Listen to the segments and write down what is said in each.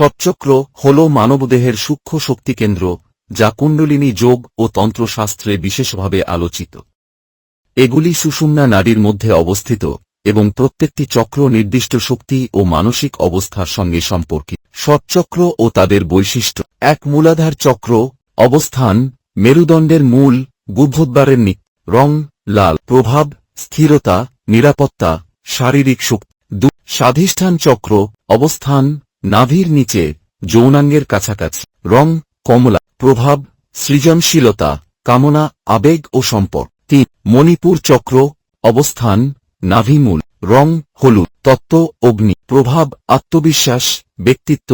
সৎচক্র হল মানবদেহের সূক্ষ্ম শক্তিকেন্দ্র যা কুণ্ডলিনী যোগ ও তন্ত্রশাস্ত্রে বিশেষভাবে আলোচিত। এগুলি সুষুম্না নারীর মধ্যে অবস্থিত এবং প্রত্যেকটি চক্র নির্দিষ্ট শক্তি ও মানসিক অবস্থার সঙ্গে সম্পর্কিত। সৎচক্র ও তাদের বৈশিষ্ট্য। এক মূলাধার চক্র, অবস্থান, মেরুদণ্ডের মূল গুভোদ্বারের নিক, রং, লাল, প্রভাব, স্থিরতা, নিরাপত্তা, শারীরিক শক্তি। দু, স্বাধিষ্ঠান চক্র, অবস্থান নাভির নিচে, যৌনাঙ্গের কাছাকাছি, রং, কমলা, প্রভাব, সৃজনশীলতা, কামনা, আবেগ ও সম্পর্ক তিন, মণিপুর চক্র, অবস্থান, নাভিমূল, রং, হলুদ, তত্ত্ব, অগ্নি, প্রভাব, আত্মবিশ্বাস, ব্যক্তিত্ব।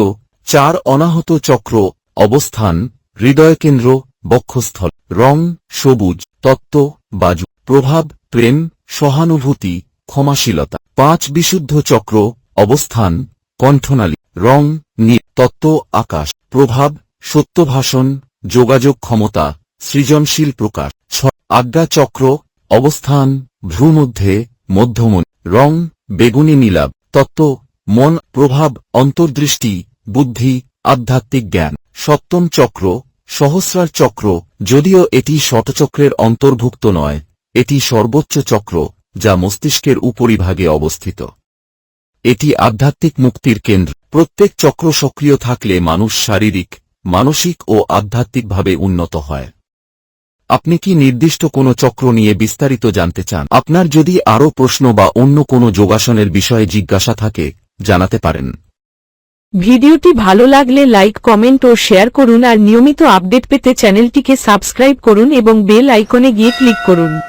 চার, অনাহত চক্র, অবস্থান হৃদয়কেন্দ্র বক্ষস্থল, রং, সবুজ, তত্ত্ব, বাজু, প্রভাব, প্রেম, সহানুভূতি, ক্ষমাশীলতা। পাঁচ, বিশুদ্ধ চক্র, অবস্থান, কণ্ঠনালী। রং নীল তত্ত্ব, আকাশ, প্রভাব, সত্যভাষণ, যোগাযোগ ক্ষমতা, সৃজনশীল প্রকাশ ছ আজ্ঞা চক্র, অবস্থান, ভ্রুমধ্যে, মধ্যমন, রং, বেগুনি নীলাভ, তত্ত্ব, মন, প্রভাব, অন্তর্দৃষ্টি, বুদ্ধি, আধ্যাত্মিক জ্ঞান, সপ্তম চক্র, সহস্রার চক্র, যদিও এটি শতচক্রের অন্তর্ভুক্ত নয়, এটি সর্বোচ্চ চক্র, যা মস্তিষ্কের উপরিভাগে অবস্থিত। এটি আধ্যাত্মিক মুক্তির কেন্দ্র। প্রত্যেক চক্র সক্রিয় থাকলে মানুষ শারীরিক, মানসিক ও আধ্যাত্মিকভাবে উন্নত হয়। আপনি কি নির্দিষ্ট কোনো চক্র নিয়ে বিস্তারিত জানতে চান? আপনার যদি আরও প্রশ্ন বা অন্য কোনো যোগাসনের বিষয়ে জিজ্ঞাসা থাকে, জানাতে পারেন। ভিডিওটি ভালো লাগলে লাইক, কমেন্ট ও শেয়ার করুন আর নিয়মিত আপডেট পেতে চ্যানেলটিকে সাবস্ক্রাইব করুন এবং বেল আইকনে গিয়ে ক্লিক করুন।